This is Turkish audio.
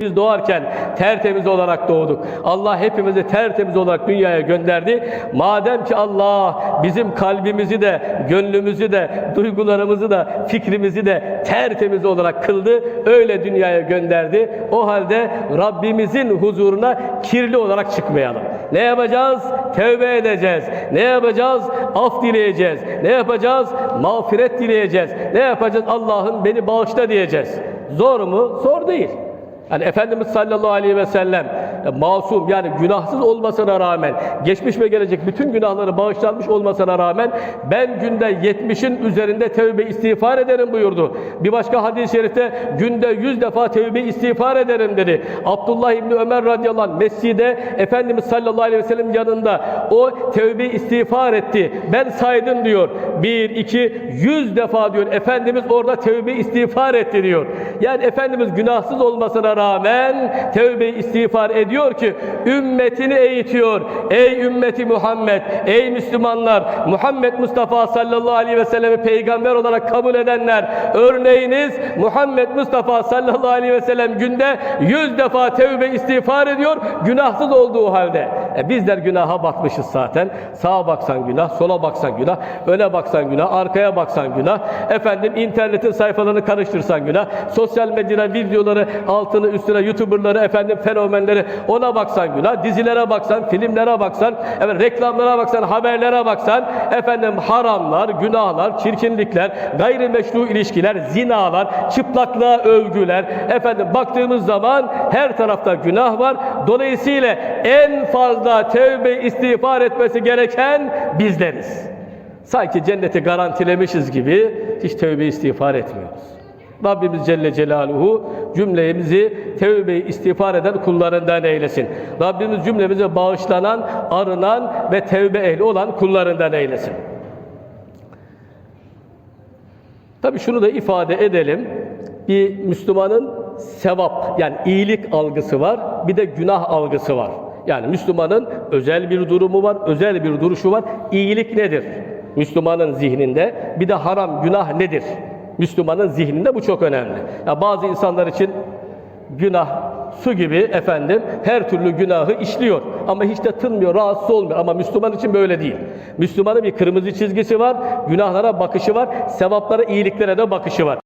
Biz doğarken tertemiz olarak doğduk. Allah hepimizi tertemiz olarak dünyaya gönderdi. Madem ki Allah bizim kalbimizi de, gönlümüzü de, duygularımızı da, fikrimizi de tertemiz olarak kıldı. Öyle dünyaya gönderdi. O halde Rabbimizin huzuruna kirli olarak çıkmayalım. Ne yapacağız? Tevbe edeceğiz. Ne yapacağız? Af dileyeceğiz. Ne yapacağız? Mağfiret dileyeceğiz. Ne yapacağız? Allah'ım beni bağışla diyeceğiz. Zor mu? Zor değil. Yani Efendimiz sallallahu aleyhi ve sellem e, masum yani günahsız olmasına rağmen geçmiş ve gelecek bütün günahları bağışlanmış olmasına rağmen ben günde 70'in üzerinde tevbe istiğfar ederim buyurdu. Bir başka hadis-i şerifte günde 100 defa tevbe istiğfar ederim dedi. Abdullah İbni Ömer radıyallahu anh mescide Efendimiz sallallahu aleyhi ve sellem yanında o tevbe istiğfar etti. Ben saydım diyor. Bir, iki, yüz defa diyor. Efendimiz orada tevbe istiğfar etti diyor. Yani Efendimiz günahsız olmasına rağmen tevbe istiğfar ediyor ki ümmetini eğitiyor. Ey ümmeti Muhammed, ey Müslümanlar, Muhammed Mustafa sallallahu aleyhi ve sellemi peygamber olarak kabul edenler, örneğiniz Muhammed Mustafa sallallahu aleyhi ve sellem günde yüz defa tevbe istiğfar ediyor, günahsız olduğu halde. E bizler günaha batmışız zaten. Sağa baksan günah, sola baksan günah, öne baksan günah, arkaya baksan günah. Efendim internetin sayfalarını karıştırsan günah. Sosyal medyada videoları altını üstüne youtuberları efendim fenomenleri ona baksan günah. Dizilere baksan, filmlere baksan, evet reklamlara baksan, haberlere baksan efendim haramlar, günahlar, çirkinlikler, gayrimeşru ilişkiler, zinalar, çıplaklığa övgüler. Efendim baktığımız zaman her tarafta günah var. Dolayısıyla en fazla tevbe istiğfar etmesi gereken bizleriz. Sanki cenneti garantilemişiz gibi hiç tövbe istiğfar etmiyoruz. Rabbimiz Celle Celaluhu cümlemizi tövbe istiğfar eden kullarından eylesin. Rabbimiz cümlemize bağışlanan, arınan ve tevbe ehli olan kullarından eylesin. Tabi şunu da ifade edelim. Bir Müslümanın sevap yani iyilik algısı var. Bir de günah algısı var. Yani Müslümanın özel bir durumu var, özel bir duruşu var. İyilik nedir? Müslümanın zihninde bir de haram, günah nedir? Müslümanın zihninde bu çok önemli. Ya bazı insanlar için günah su gibi efendim her türlü günahı işliyor ama hiç de tınmıyor, rahatsız olmuyor ama Müslüman için böyle değil. Müslümanın bir kırmızı çizgisi var, günahlara bakışı var, sevaplara, iyiliklere de bakışı var.